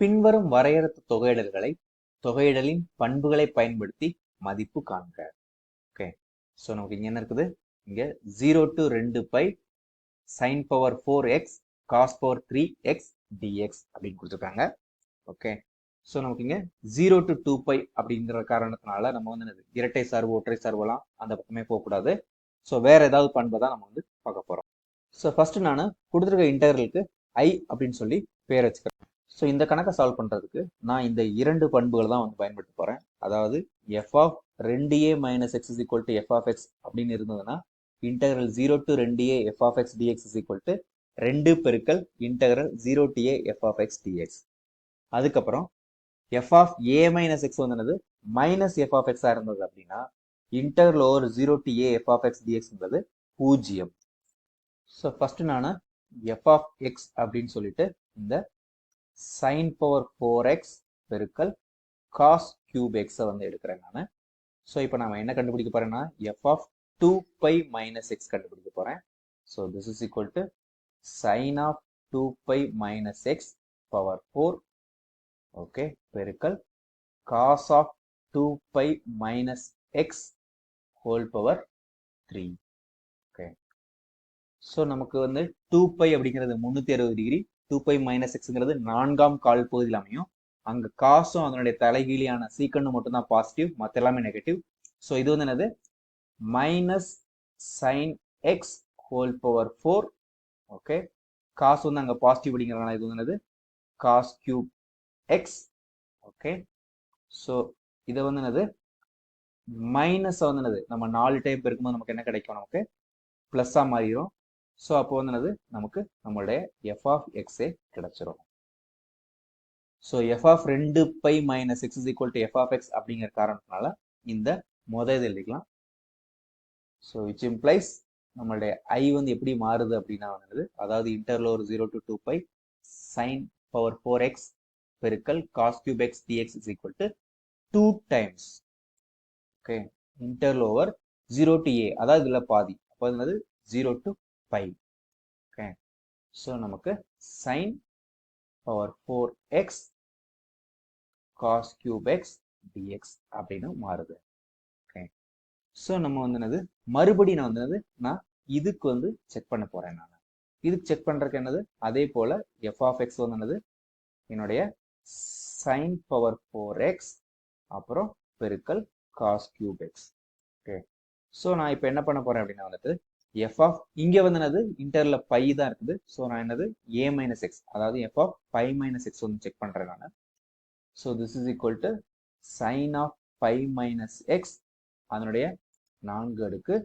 பின்வரும் வரையறுத்த தொகையிடல்களை தொகையிடலின் பண்புகளை பயன்படுத்தி மதிப்பு காண்க. ஓகே ஸோ நமக்கு இங்கே என்ன இருக்குது? இங்கே ஜீரோ டு ரெண்டு pi sine power four x cos power three x d x அப்படின்னு கொடுத்துருக்காங்க. ஓகே ஸோ நமக்கு இங்கே ஜீரோ டு டூ பை அப்படிங்கிற காரணத்தினால நம்ம வந்து என்னது? இரட்டை சார்பு ஒற்றை சார்புலாம் அந்த பக்கமே போகக்கூடாது. ஸோ வேற ஏதாவது பண்பை தான் நம்ம வந்து பார்க்க போகிறோம் ஸோ ஃபர்ஸ்ட் நான் கொடுத்துருக்க இன்டர்வலுக்கு ஐ அப்படின்னு சொல்லி பேர் வச்சுக்கிறேன். ஸோ இந்த கணக்கை சால்வ் பண்ணுறதுக்கு நான் இந்த இரண்டு பண்புகள் தான் வந்து பயன்படுத்த போகிறேன் அதாவது எஃப் ஆஃப் ரெண்டு a minus x is equal to f of x அப்படின்னு இருந்ததுன்னா இன்டகரல் ஜீரோ டு ரெண்டு a f of x d x is equal to ரெண்டு பெருக்கல் integral zero to a f of x d x அதுக்கப்புறம் f of a minus x வந்து minus f of எக்ஸாக இருந்தது அப்படின்னா integral over zero to a f of x டிஎக்ஸ்ன்றது பூஜ்ஜியம். So first நான் f of x அப்படின்னு சொல்லிட்டு இந்த சைன் பவர் ஃபோர் எக்ஸ் பெருக்கல் காஸ் கியூப் எக்ஸை வந்து எடுக்கிறேன் நான். ஸோ இப்போ நம்ம என்ன கண்டுபிடிக்க போறேன்னா F of two pi minus X கண்டுபிடிக்க போகிறேன் so this is equal to sine of two pi minus X power four okay பெருக்கல் cos of two pi minus X whole power three okay so நமக்கு வந்து two pi அப்படிங்கிறது முந்நூற்றி அறுபது degree two pi minus எக்ஸுங்கிறது நான்காம் கால் பகுதியில் அமையும். அங்கே காசும் அதனுடைய தலைகீழியான சீக்கண்டு மட்டும்தான் பாசிட்டிவ் மற்ற எல்லாமே நெகட்டிவ் ஸோ இது வந்து என்னது? Minus sine x whole power four okay cos வந்து அங்கே பாசிட்டிவ் அப்படிங்கிறதுனால இது வந்து என்னது? Cos cube x okay so இதை வந்து என்னது? மைனஸ் வந்து என்னது? நம்ம நாலு டைப் இருக்கும்போது நமக்கு என்ன கிடைக்கும் நமக்கு? ப்ளஸ்ஸாக மாறிடும் ஸோ அப்போ வந்து என்னது? நமக்கு நம்மளுடைய எஃப் ஆஃப் எக்ஸே கிடைச்சிரும். ஸோ எஃப் ஆஃப் ரெண்டு pi minus x is equal to f of x அப்படிங்கிற காரணத்தினால இந்த மொதல் இது எழுதிக்கலாம். ஸோ விச் இம்ப்ளைஸ் நம்மளுடைய ஐ வந்து எப்படி மாறுது அப்படின்னா வந்து அதாவது இன்டர்ல ஒரு zero to two pi sine power four x பெருக்கல் cos cube x d x is equal to two times okay integral over zero to a அதாவது இதில் பாதி. அப்போ என்னது? Zero to pi okay so நமக்கு sine power four x cos cube x d x அப்படின்னு மாறுது. Okay so நம்ம வந்து என்னது? மறுபடி நான் வந்து நான் இதுக்கு வந்து செக் பண்ண போறேன் நான். இதுக்கு செக் பண்ணுறதுக்கு என்னது? அதே போல எஃப் ஆஃப் எக்ஸ் வந்து என்னது? என்னுடைய சைன் பவர் ஃபோர் எக்ஸ் அப்புறம் பெருக்கல் cos cube x okay so நான் இப்போ என்ன பண்ண போறேன் அப்படின்னா வந்துட்டு எஃப் ஆஃப் இங்கே வந்து என்னது? இன்டர்ல பை தான் இருக்குது. ஸோ நான் என்னது? ஏ மைனஸ் எக்ஸ் அதாவது f of pi minus x வந்து செக் பண்றேன் நான். So this is equal to sine of pi minus x அதனுடைய நான்கு அடுக்கு.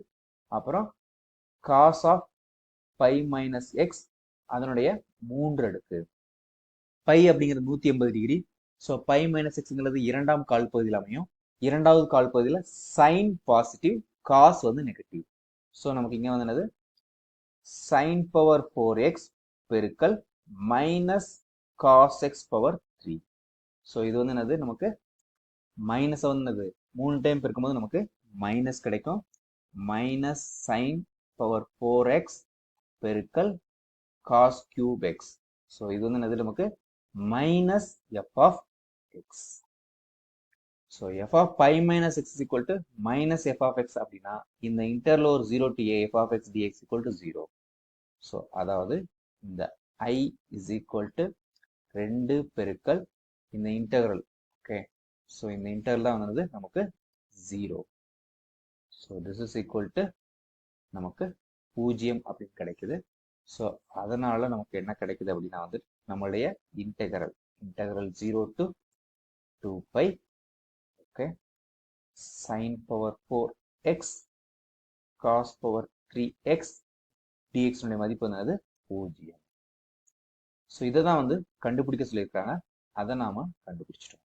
அப்புறம் cos of pi minus x அதனுடைய மூன்று அடுக்கு. பை அப்படிங்கிறது நூத்தி எண்பது டிகிரி ஸோ பை மைனஸ் எக்ஸ்ங்கிறது இரண்டாம் கால் பகுதியில் அமையும். இரண்டாவது கால் பகுதியில் சைன் பாசிட்டிவ் காஸ் வந்து நெகட்டிவ் ஸோ நமக்கு இங்கே வந்து என்னது? சைன் பவர் ஃபோர் எக்ஸ் பெருக்கல் minus cos x power three so இது வந்து என்னது? நமக்கு மைனஸை வந்து என்னது? மூணு டைம் பெருக்கும்போது நமக்கு மைனஸ் கிடைக்கும். Minus sine power four x பெருக்கல் காஸ் கியூப் எக்ஸ் ஸோ இது வந்து என்னது? நமக்கு minus f of x so f of five minus x equal to minus f of x அப்படின்னா இந்த இன்டர்ல ஒரு zero to a f of x d x equal to zero so அதாவது இந்த I is equal to ரெண்டு பெருக்கல் இந்த integral okay so இந்த interval தான் வந்தது நமக்கு zero so this is equal to நமக்கு பூஜ்ஜியம் அப்படின்னு கிடைக்குது. ஸோ அதனால நமக்கு என்ன கிடைக்குது அப்படின்னா வந்து நம்மளுடைய integral integral zero to two pi okay. Sine power four x cos power three x மதிப்பு என்னது பூஜ்ஜியம். ஸோ இதை தான் வந்து கண்டுபிடிக்க சொல்லியிருக்காங்க. அதை நாம கண்டுபிடிச்சிட்டோம்.